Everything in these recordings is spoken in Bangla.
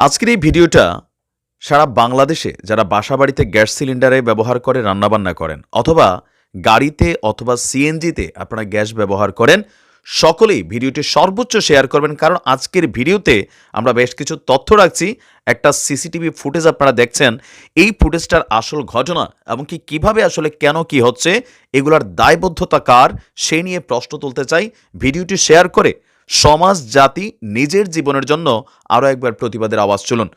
আজকের এই ভিডিওটা সারা বাংলাদেশে যারা বাসা বাড়িতে গ্যাস সিলিন্ডারে ব্যবহার করে, রান্নাবান্না করেন অথবা গাড়িতে অথবা সিএনজিতে আপনারা গ্যাস ব্যবহার করেন, সকলেই ভিডিওটি সর্বোচ্চ শেয়ার করবেন। কারণ আজকের ভিডিওতে আমরা বেশ কিছু তথ্য রাখছি। একটা সিসিটিভি ফুটেজ আপনারা দেখছেন। এই ফুটেজটার আসল ঘটনা এবং কি কীভাবে আসলে কেন কি হচ্ছে, এগুলার দায়বদ্ধতা কার, সে নিয়ে প্রশ্ন তুলতে চাই। ভিডিওটি শেয়ার করে সমাজ, জাতি নিজের জীবনের জন্য আরও একবার প্রতিবাদের আওয়াজ চলুন।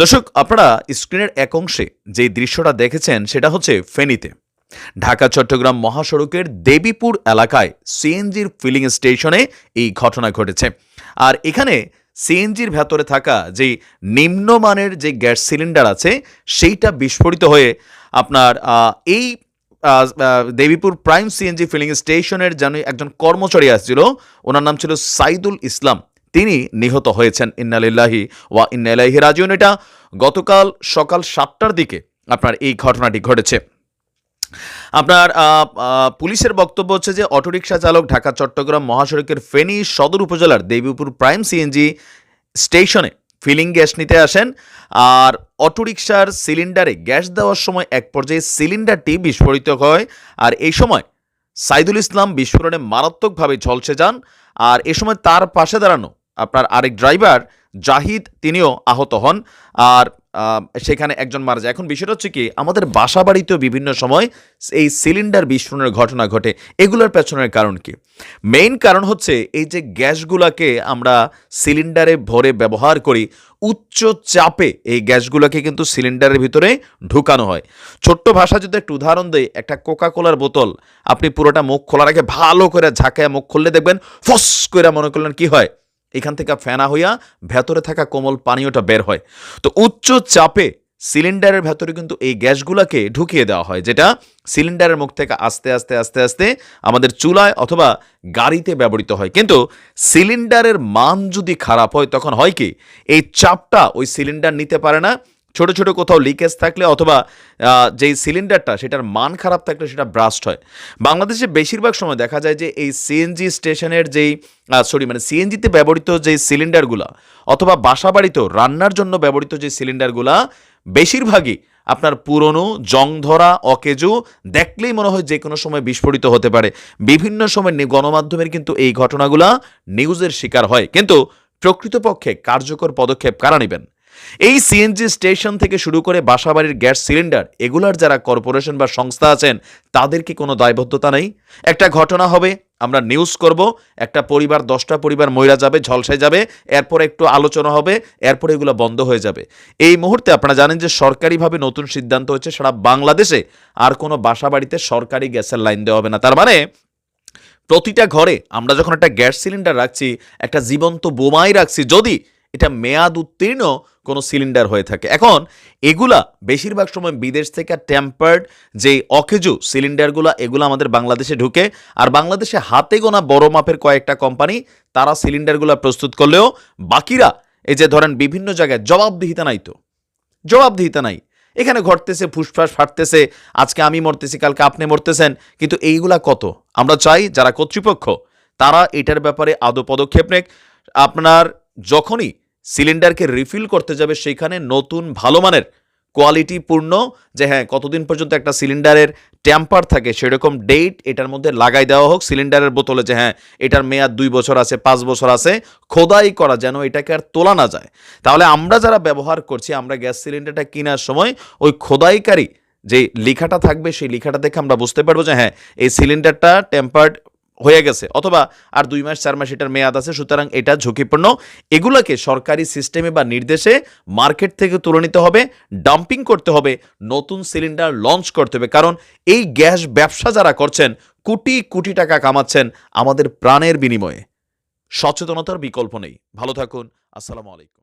দর্শক, আপনারা স্ক্রিনের এক অংশে যে দৃশ্যটা দেখেছেন সেটা হচ্ছে ফেনীতে। ঢাকা, চট্টগ্রাম মহাসড়কের দেবীপুর এলাকায় সিএনজির ফিলিং স্টেশনে এই ঘটনা ঘটেছে। আর এখানে সিএনজির ভেতরে থাকা যে নিম্নমানের যে গ্যাস সিলিন্ডার আছে, সেইটা বিস্ফোরিত হয়ে আপনার এই দেবীপুর প্রাইম সিএনজি ফিলিং স্টেশনের যেন একজন কর্মচারী আসছিল, ওনার নাম ছিল সাইদুল ইসলাম। তিনি নিহত হয়েছেন। ইন্নালিল্লাহি ওয়া ইন্নালাইহি রাজিউন। এটা গতকাল সকাল সাতটার দিকে আপনার এই ঘটনাটি ঘটেছে। আপনার পুলিশের বক্তব্য হচ্ছে যে অটোরিকশা চালক ঢাকা চট্টগ্রাম মহাসড়কের ফেনী সদর উপজেলার দেবীপুর প্রাইম সিএনজি স্টেশনে ফিলিং গ্যাস নিতে আসেন। আর অটোরিকশার সিলিন্ডারে গ্যাস দেওয়ার সময় এক পর্যায়ে সিলিন্ডারটি বিস্ফোরিত হয়। আর এই সময় সাইদুল ইসলাম বিস্ফোরণে মারাত্মকভাবে ঝলসে যান। আর এ সময় তার পাশে দাঁড়ানো আপনার আরেক ড্রাইভার জাহিদ, তিনিও আহত হন। আর সেখানে একজন মারা যায়। এখন বিষয়টা হচ্ছে কি, আমাদের বাসা বাড়িতেও বিভিন্ন সময় এই সিলিন্ডার বিস্ফোরণের ঘটনা ঘটে। এগুলোর পেছনের কারণ কি? মেইন কারণ হচ্ছে এই যে গ্যাসগুলোকে আমরা সিলিন্ডারে ভরে ব্যবহার করি, উচ্চ চাপে এই গ্যাসগুলোকে কিন্তু সিলিন্ডারের ভিতরে ঢুকানো হয়। ছোট্ট ভাষা যদি একটু উদাহরণ দেয় একটা কোকা কোলার বোতল, আপনি পুরোটা মুখ খোলা রেখে ভালো করে ঝাঁকায় মুখ খুললে দেখবেন ফস করে মনে করলেন কি হয়? এখান থেকে ফেনা হইয়া ভেতরে থাকা কোমল পানীয়টা বের হয়। তো উচ্চ চাপে সিলিন্ডারের ভেতরে কিন্তু এই গ্যাসগুলোকে ঢুকিয়ে দেওয়া হয়, যেটা সিলিন্ডারের মুখ থেকে আস্তে আস্তে আস্তে আস্তে আমাদের চুলায় অথবা গাড়িতে ব্যবহৃত হয়। কিন্তু সিলিন্ডারের মান যদি খারাপ হয়, তখন হয় কি? এই চাপটা ওই সিলিন্ডার নিতে পারে না ছোট ছোট কোথাও লিকেজ থাকলে অথবা যেই সিলিন্ডারটা সেটার মান খারাপ থাকলে সেটা ব্রাস্ট হয়। বাংলাদেশে বেশিরভাগ সময় দেখা যায় যে এই সিএনজি স্টেশনের যেই সরি মানে সিএনজিতে ব্যবহৃত যে সিলিন্ডারগুলো অথবা বাসা বাড়িতেও রান্নার জন্য ব্যবহৃত যে সিলিন্ডারগুলা বেশিরভাগই আপনার পুরনো জং ধরা অকেজু দেখলেই মনে হয় যে কোনো সময় বিস্ফোরিত হতে পারে। বিভিন্ন সময় গণমাধ্যমের কিন্তু এই ঘটনাগুলা নিউজের শিকার হয়। কিন্তু প্রকৃতপক্ষে কার্যকর পদক্ষেপ কারা নেবেন? এই সিএনজি স্টেশন থেকে শুরু করে বাসাবাড়ির গ্যাস সিলিন্ডার, এগুলার যারা কর্পোরেশন বা সংস্থা আছেন, তাদের কি কোনো দায়বদ্ধতা নেই? একটা ঘটনা হবে, আমরা নিউজ করব, একটা পরিবার, দশটা পরিবার মহিলা যাবে ঝলসে যাবে, এরপর একটু আলোচনা হবে, এরপর এগুলো বন্ধ হয়ে যাবে। এই মুহূর্তে আপনারা জানেন যে সরকারিভাবে নতুন সিদ্ধান্ত হচ্ছে সারা বাংলাদেশে, আর কোনো বাসা বাড়িতে সরকারি গ্যাসের লাইন দেওয়া হবে না। তার মানে প্রতিটা ঘরে আমরা যখন একটা গ্যাস সিলিন্ডার রাখছি, একটা জীবন্ত বোমাই রাখছি, যদি এটা মেয়াদ উত্তীর্ণ কোনো সিলিন্ডার হয়ে থাকে। এখন, এগুলা বেশিরভাগ সময় বিদেশ থেকে টেম্পার্ড যে অকেজু সিলিন্ডারগুলা এগুলো আমাদের বাংলাদেশে ঢুকে, আর বাংলাদেশে হাতে গোনা বড় মাপের কয়েকটা কোম্পানি তারা সিলিন্ডারগুলো প্রস্তুত করলেও বাকিরা, এই যে ধরেন বিভিন্ন জায়গায় জবাবদিহিতা নাই তো। জবাবদিহিতা নাই। এখানে ঘটতেছে, ফুসফাস ফাটতেছে, আজকে আমি মরতেছি, কালকে আপনি মরতেছেন, কিন্তু এইগুলা কত? আমরা চাই যারা কর্তৃপক্ষ, তারা এটার ব্যাপারে আদৌ পদক্ষেপ নেক। আপনার যখনই সিলিন্ডারকে রিফিল করতে যাবে সেখানে নতুন ভালো মানের কোয়ালিটি পূর্ণ, যে হ্যাঁ কতদিন পর্যন্ত একটা সিলিন্ডারের ট্যাম্পার থাকে সেরকম ডেট এটার মধ্যে লাগাই দেওয়া হোক। সিলিন্ডারের বোতলে যে হ্যাঁ এটার মেয়াদ দুই বছর আছে, পাঁচ বছর আছে, খোদাই করা যেন এটাকে আর তোলা না যায়। তাহলে আমরা যারা ব্যবহার করছি, আমরা গ্যাস সিলিন্ডারটা কেনার সময় ওই খোদাইকারী যে লেখাটা থাকবে, সেই লেখাটা দেখে আমরা বুঝতে পারব যে হ্যাঁ এই সিলিন্ডারটা টেম্পার্ড হয়ে গেছে। অথবা আর দুই মাস, চার মাস এটার মেয়াদ আছে, সুতরাং এটা ঝুঁকিপূর্ণ। এগুলোকে সরকারি সিস্টেমে বা নির্দেশে মার্কেট থেকে তুলে নিতে হবে, ডাম্পিং করতে হবে, নতুন সিলিন্ডার লঞ্চ করতে হবে। কারণ এই গ্যাস ব্যবসা যারা করছেন, কোটি কোটি টাকা কামাচ্ছেন আমাদের প্রাণের বিনিময়ে। সচেতনতার বিকল্প নেই। ভালো থাকুন। আসসালামু আলাইকুম।